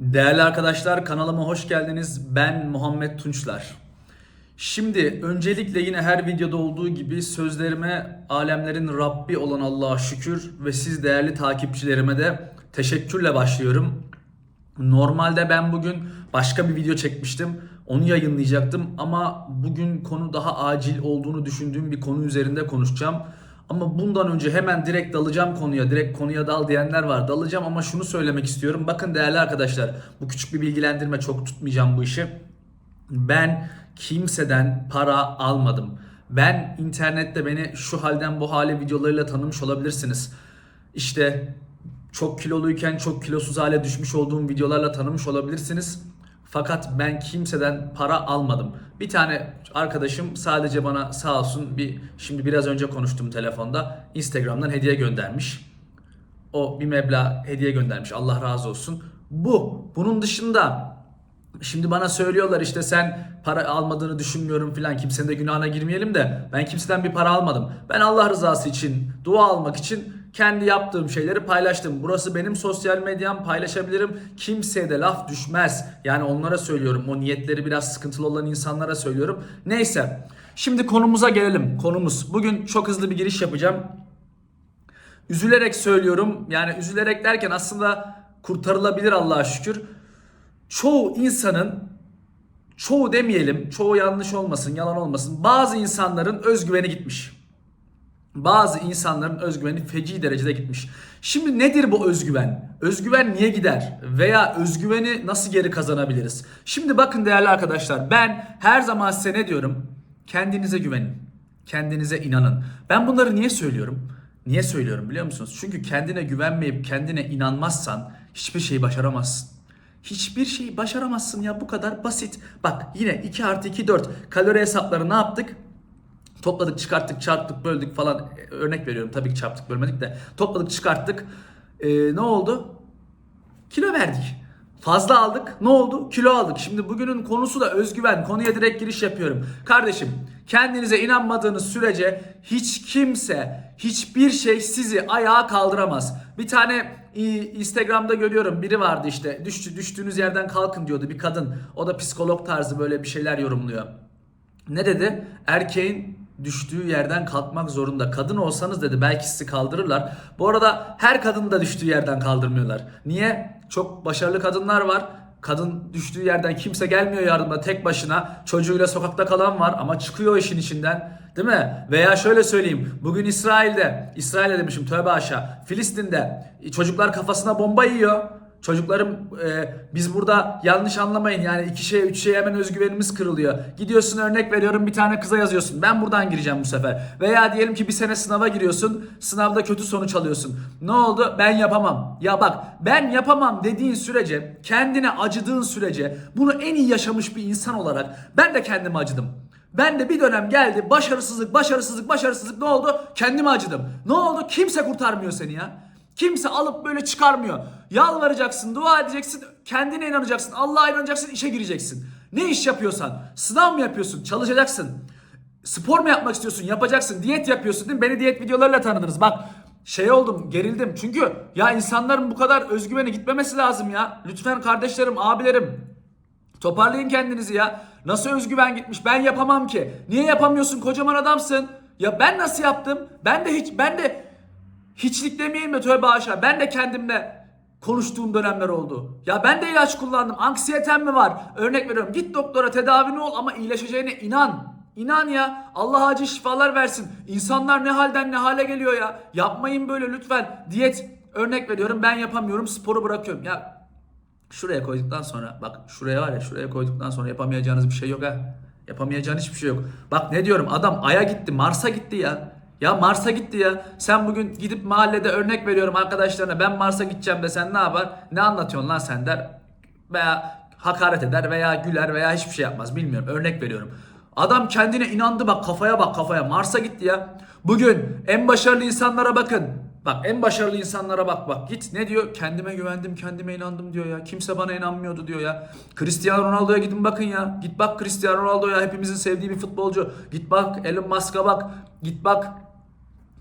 Değerli arkadaşlar kanalıma hoş geldiniz. Ben Muhammed Tunçlar. Şimdi öncelikle yine her videoda olduğu gibi sözlerime alemlerin Rabbi olan Allah'a şükür ve siz değerli takipçilerime de teşekkürle başlıyorum. Normalde ben bugün başka bir video çekmiştim. Onu yayınlayacaktım ama bugün konu daha acil olduğunu düşündüğüm bir konu üzerinde konuşacağım. Ama bundan önce hemen direkt dalacağım konuya, direkt konuya dal diyenler var. Dalacağım ama şunu söylemek istiyorum. Bakın değerli arkadaşlar, bu küçük bir bilgilendirme çok tutmayacağım bu işi. Ben kimseden para almadım. Ben internette beni şu halden bu hale videolarıyla tanımış olabilirsiniz. İşte çok kiloluyken çok kilosuz hale düşmüş olduğum videolarla tanımış olabilirsiniz. Fakat ben kimseden para almadım. Bir tane arkadaşım sadece bana sağ olsun bir şimdi biraz önce konuştum telefonda Instagram'dan hediye göndermiş. O bir meblağ hediye göndermiş. Allah razı olsun. Bu. Bunun dışında Şimdi bana söylüyorlar işte sen para almadığını düşünmüyorum filan kimsenin de günahına girmeyelim de ben kimseden bir para almadım. Ben Allah rızası için dua almak için kendi yaptığım şeyleri paylaştım. Burası benim sosyal medyam paylaşabilirim. Kimseye de laf düşmez. Yani onlara söylüyorum. O niyetleri biraz sıkıntılı olan insanlara söylüyorum. Neyse. Şimdi konumuza gelelim. Konumuz. Bugün çok hızlı bir giriş yapacağım. Üzülerek söylüyorum. Yani üzülerek derken aslında kurtarılabilir Allah'a şükür. Çoğu insanın çoğu demeyelim, çoğu yanlış olmasın, yalan olmasın. Bazı insanların özgüveni gitmiş. Bazı insanların özgüveni feci derecede gitmiş. Şimdi nedir bu özgüven? Özgüven niye gider? Veya özgüveni nasıl geri kazanabiliriz? Şimdi bakın değerli arkadaşlar ben her zaman size ne diyorum? Kendinize güvenin. Kendinize inanın. Ben bunları niye söylüyorum? Niye söylüyorum biliyor musunuz? Çünkü kendine güvenmeyip kendine inanmazsan hiçbir şeyi başaramazsın. Hiçbir şeyi başaramazsın ya bu kadar basit. Bak yine 2 artı 2 4 kalori hesapları ne yaptık? Topladık, çıkarttık, çarptık, böldük falan. E, Örnek veriyorum tabii ki çarptık, bölmedik de. Topladık, çıkarttık. Ee, ne oldu? Kilo verdik. Fazla aldık. Ne oldu? Kilo aldık. Şimdi bugünün konusu da özgüven. Konuya direkt giriş yapıyorum. Kardeşim kendinize inanmadığınız sürece hiç kimse, hiçbir şey sizi ayağa kaldıramaz. Bir tane i- Instagram'da görüyorum biri vardı işte düştü, düştüğünüz yerden kalkın diyordu bir kadın. O da psikolog tarzı böyle bir şeyler yorumluyor. Ne dedi? Erkeğin düştüğü yerden kalkmak zorunda. Kadın olsanız dedi belki sizi kaldırırlar. Bu arada her kadın da düştüğü yerden kaldırmıyorlar. Niye? Çok başarılı kadınlar var. Kadın düştüğü yerden kimse gelmiyor yardıma tek başına. Çocuğuyla sokakta kalan var ama çıkıyor işin içinden. Değil mi? Veya şöyle söyleyeyim. Bugün İsrail'de, İsrail'de demişim tövbe aşağı. Filistin'de çocuklar kafasına bomba yiyor. Çocuklarım e, biz burada yanlış anlamayın yani iki şeye üç şeye hemen özgüvenimiz kırılıyor. Gidiyorsun örnek veriyorum bir tane kıza yazıyorsun. Ben buradan gireceğim bu sefer. Veya diyelim ki bir sene sınava giriyorsun. Sınavda kötü sonuç alıyorsun. Ne oldu? Ben yapamam. Ya bak ben yapamam dediğin sürece kendine acıdığın sürece bunu en iyi yaşamış bir insan olarak ben de kendime acıdım. Ben de bir dönem geldi başarısızlık başarısızlık başarısızlık ne oldu? Kendime acıdım. Ne oldu? Kimse kurtarmıyor seni ya. Kimse alıp böyle çıkarmıyor. Yalvaracaksın, dua edeceksin, kendine inanacaksın, Allah'a inanacaksın, işe gireceksin. Ne iş yapıyorsan, sınav mı yapıyorsun, çalışacaksın. Spor mu yapmak istiyorsun, yapacaksın. Diyet yapıyorsun değil mi? Beni diyet videolarıyla tanıdınız. Bak şey oldum, gerildim. Çünkü ya insanların bu kadar özgüveni gitmemesi lazım ya. Lütfen kardeşlerim, abilerim, Toparlayın kendinizi ya. Nasıl özgüven gitmiş? Ben yapamam ki. Niye yapamıyorsun? Kocaman adamsın. Ya ben nasıl yaptım? Ben de hiç ben de hiçlik demeyeyim de tövbe aşağı. Ben de kendimle konuştuğum dönemler oldu. Ya ben de ilaç kullandım. Anksiyetem mi var? Örnek veriyorum. Git doktora tedavini ol ama iyileşeceğine inan. İnan ya. Allah acil şifalar versin. İnsanlar ne halden ne hale geliyor ya. Yapmayın böyle lütfen. Diyet örnek veriyorum. Ben yapamıyorum. Sporu bırakıyorum. Ya Şuraya koyduktan sonra bak şuraya var ya şuraya koyduktan sonra yapamayacağınız bir şey yok ha. Yapamayacağın hiçbir şey yok. Bak ne diyorum adam Ay'a gitti Mars'a gitti ya. Ya Mars'a gitti ya. Sen bugün gidip mahallede örnek veriyorum arkadaşlarına ben Mars'a gideceğim de sen ne yapar? Ne anlatıyorsun lan sen der. Veya hakaret eder veya güler veya hiçbir şey yapmaz bilmiyorum örnek veriyorum. Adam kendine inandı bak kafaya bak kafaya Mars'a gitti ya. Bugün en başarılı insanlara bakın. Bak en başarılı insanlara bak bak git ne diyor? Kendime güvendim, kendime inandım diyor ya. Kimse bana inanmıyordu diyor ya. Cristiano Ronaldo'ya gidin bakın ya. Git bak Cristiano Ronaldo'ya hepimizin sevdiği bir futbolcu. Git bak Elon Musk'a bak. Git bak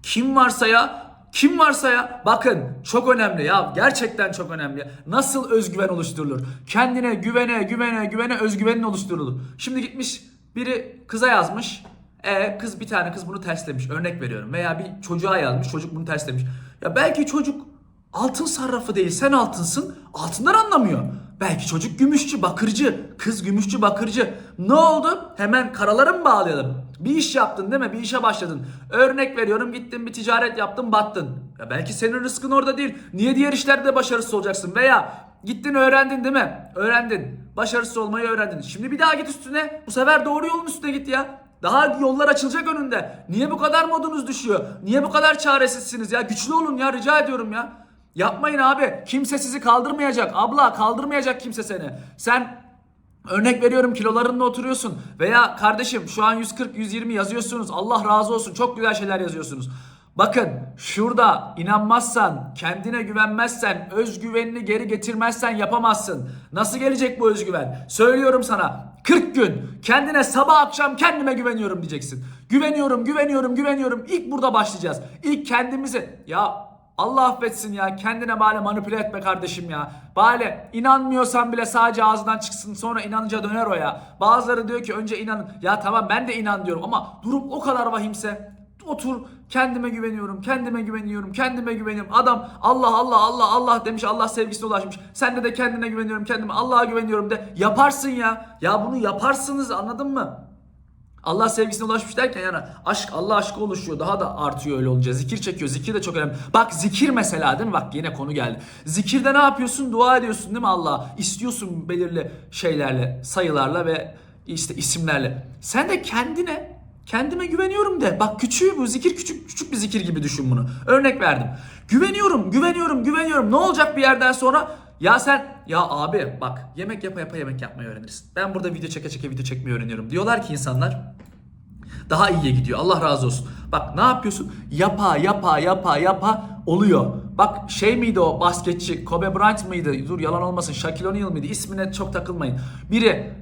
kim varsa ya Kim varsa ya bakın çok önemli ya gerçekten çok önemli. Nasıl özgüven oluşturulur? Kendine güvene güvene güvene özgüvenin oluşturulur. Şimdi gitmiş biri kıza yazmış. E kız bir tane kız bunu terslemiş. Örnek veriyorum. Veya bir çocuğa yazmış. Çocuk bunu terslemiş. Ya belki çocuk altın sarrafı değil. Sen altınsın. Altından anlamıyor. Belki çocuk gümüşçü, bakırcı. Kız gümüşçü, bakırcı. Ne oldu? Hemen karaları mı bağlayalım? Bir iş yaptın değil mi? Bir işe başladın. Örnek veriyorum gittin bir ticaret yaptın battın. Ya belki senin rızkın orada değil. Niye diğer işlerde başarısız olacaksın? Veya gittin öğrendin değil mi? Öğrendin. Başarısız olmayı öğrendin. Şimdi bir daha git üstüne. Bu sefer doğru yolun üstüne git ya. Daha yollar açılacak önünde. Niye bu kadar modunuz düşüyor? Niye bu kadar çaresizsiniz ya? Güçlü olun ya rica ediyorum ya. Yapmayın abi. Kimse sizi kaldırmayacak. Abla kaldırmayacak kimse seni. Sen Örnek veriyorum kilolarınla oturuyorsun veya kardeşim şu an 140 120 yazıyorsunuz. Allah razı olsun. Çok güzel şeyler yazıyorsunuz. Bakın şurada inanmazsan, kendine güvenmezsen, özgüvenini geri getirmezsen yapamazsın. Nasıl gelecek bu özgüven? Söylüyorum sana. 40 gün kendine sabah akşam kendime güveniyorum diyeceksin. Güveniyorum, güveniyorum, güveniyorum. İlk burada başlayacağız. İlk kendimizi ya Allah affetsin ya kendine bari manipüle etme kardeşim ya. Bari inanmıyorsan bile sadece ağzından çıksın sonra inanınca döner o ya. Bazıları diyor ki önce inanın. Ya tamam ben de inan diyorum ama durum o kadar vahimse otur kendime güveniyorum, kendime güveniyorum, kendime güveniyorum. Adam Allah Allah Allah Allah demiş Allah sevgisine ulaşmış. Sen de de kendine güveniyorum, kendime Allah'a güveniyorum de. Yaparsın ya. Ya bunu yaparsınız anladın mı? Allah sevgisine ulaşmış derken yani aşk Allah aşkı oluşuyor. Daha da artıyor öyle olunca. Zikir çekiyor. Zikir de çok önemli. Bak zikir mesela değil mi? Bak yine konu geldi. Zikirde ne yapıyorsun? Dua ediyorsun değil mi Allah? İstiyorsun belirli şeylerle, sayılarla ve işte isimlerle. Sen de kendine kendime güveniyorum de. Bak küçüğü bu. Zikir küçük küçük bir zikir gibi düşün bunu. Örnek verdim. Güveniyorum, güveniyorum, güveniyorum. Ne olacak bir yerden sonra? Ya sen ya abi bak yemek yapa yapa yemek yapmayı öğrenirsin. Ben burada video çeke çeke video çekmeyi öğreniyorum. Diyorlar ki insanlar daha iyiye gidiyor. Allah razı olsun. Bak ne yapıyorsun? Yapa yapa yapa yapa oluyor. Bak şey miydi o basketçi? Kobe Bryant mıydı? Dur yalan olmasın. Shaquille O'Neal mıydı? İsmine çok takılmayın. Biri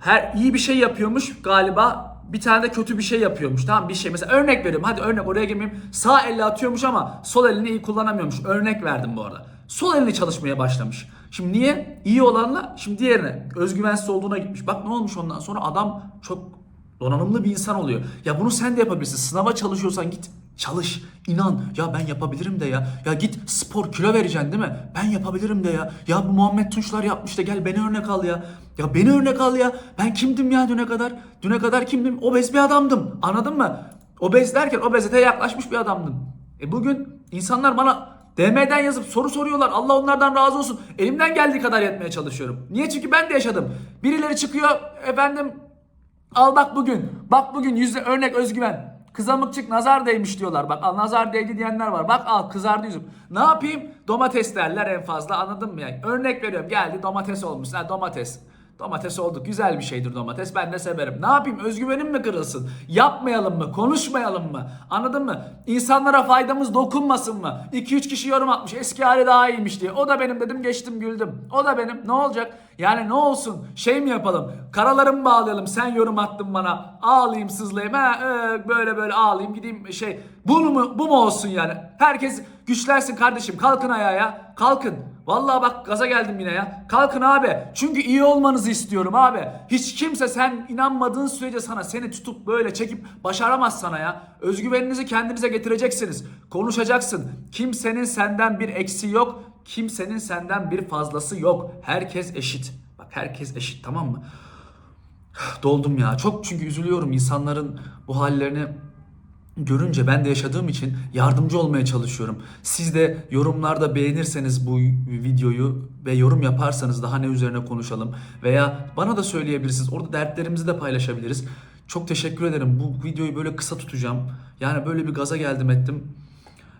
her iyi bir şey yapıyormuş galiba bir tane de kötü bir şey yapıyormuş. Tamam bir şey mesela örnek veriyorum. Hadi örnek oraya girmeyeyim. Sağ elle atıyormuş ama sol elini iyi kullanamıyormuş. Örnek verdim bu arada. Sol elini çalışmaya başlamış. Şimdi niye? İyi olanla şimdi diğerine özgüvensiz olduğuna gitmiş. Bak ne olmuş ondan sonra adam çok donanımlı bir insan oluyor. Ya bunu sen de yapabilirsin. Sınava çalışıyorsan git çalış. inan. Ya ben yapabilirim de ya. Ya git spor kilo vereceksin değil mi? Ben yapabilirim de ya. Ya bu Muhammed Tunçlar yapmış da gel beni örnek al ya. Ya beni örnek al ya. Ben kimdim ya düne kadar? Düne kadar kimdim? Obez bir adamdım. Anladın mı? Obez derken obeziteye yaklaşmış bir adamdım. E bugün insanlar bana DM'den yazıp soru soruyorlar. Allah onlardan razı olsun. Elimden geldiği kadar yetmeye çalışıyorum. Niye? Çünkü ben de yaşadım. Birileri çıkıyor efendim Al bak bugün. Bak bugün yüzde örnek özgüven. Kızamıkçık nazar değmiş diyorlar. Bak al nazar değdi diyenler var. Bak al kızardı yüzüm. Ne yapayım? Domates derler en fazla anladın mı yani? Örnek veriyorum geldi domates olmuş. Ha domates. Domates olduk. Güzel bir şeydir domates. Ben de severim. Ne yapayım? Özgüvenim mi kırılsın? Yapmayalım mı? Konuşmayalım mı? Anladın mı? İnsanlara faydamız dokunmasın mı? 2-3 kişi yorum atmış. Eski hali daha iyiymiş diye. O da benim dedim geçtim güldüm. O da benim. Ne olacak? Yani ne olsun? Şey mi yapalım? Karalarımı bağlayalım. Sen yorum attın bana. Ağlayayım sızlayayım. Ha, ee, böyle böyle ağlayayım gideyim şey. Bu mu, bu mu olsun yani? Herkes güçlensin kardeşim. Kalkın ayağa ya. Kalkın. Vallahi bak gaza geldim yine ya. Kalkın abi. Çünkü iyi olmanızı istiyorum abi. Hiç kimse sen inanmadığın sürece sana seni tutup böyle çekip başaramaz sana ya. Özgüveninizi kendinize getireceksiniz. Konuşacaksın. Kimsenin senden bir eksiği yok. Kimsenin senden bir fazlası yok. Herkes eşit. Bak herkes eşit tamam mı? Doldum ya. Çok çünkü üzülüyorum insanların bu hallerini görünce ben de yaşadığım için yardımcı olmaya çalışıyorum. Siz de yorumlarda beğenirseniz bu videoyu ve yorum yaparsanız daha ne üzerine konuşalım veya bana da söyleyebilirsiniz. Orada dertlerimizi de paylaşabiliriz. Çok teşekkür ederim. Bu videoyu böyle kısa tutacağım. Yani böyle bir gaza geldim ettim.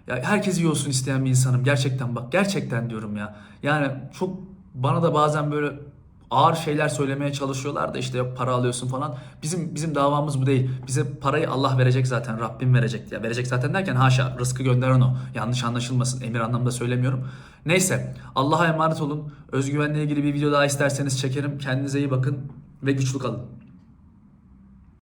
Ya herkes iyi olsun isteyen bir insanım. Gerçekten bak gerçekten diyorum ya. Yani çok bana da bazen böyle ağır şeyler söylemeye çalışıyorlar da işte yok para alıyorsun falan. Bizim bizim davamız bu değil. Bize parayı Allah verecek zaten. Rabbim verecek ya. Verecek zaten derken haşa rızkı gönderen o. Yanlış anlaşılmasın. Emir anlamda söylemiyorum. Neyse Allah'a emanet olun. Özgüvenle ilgili bir video daha isterseniz çekerim. Kendinize iyi bakın ve güçlü kalın.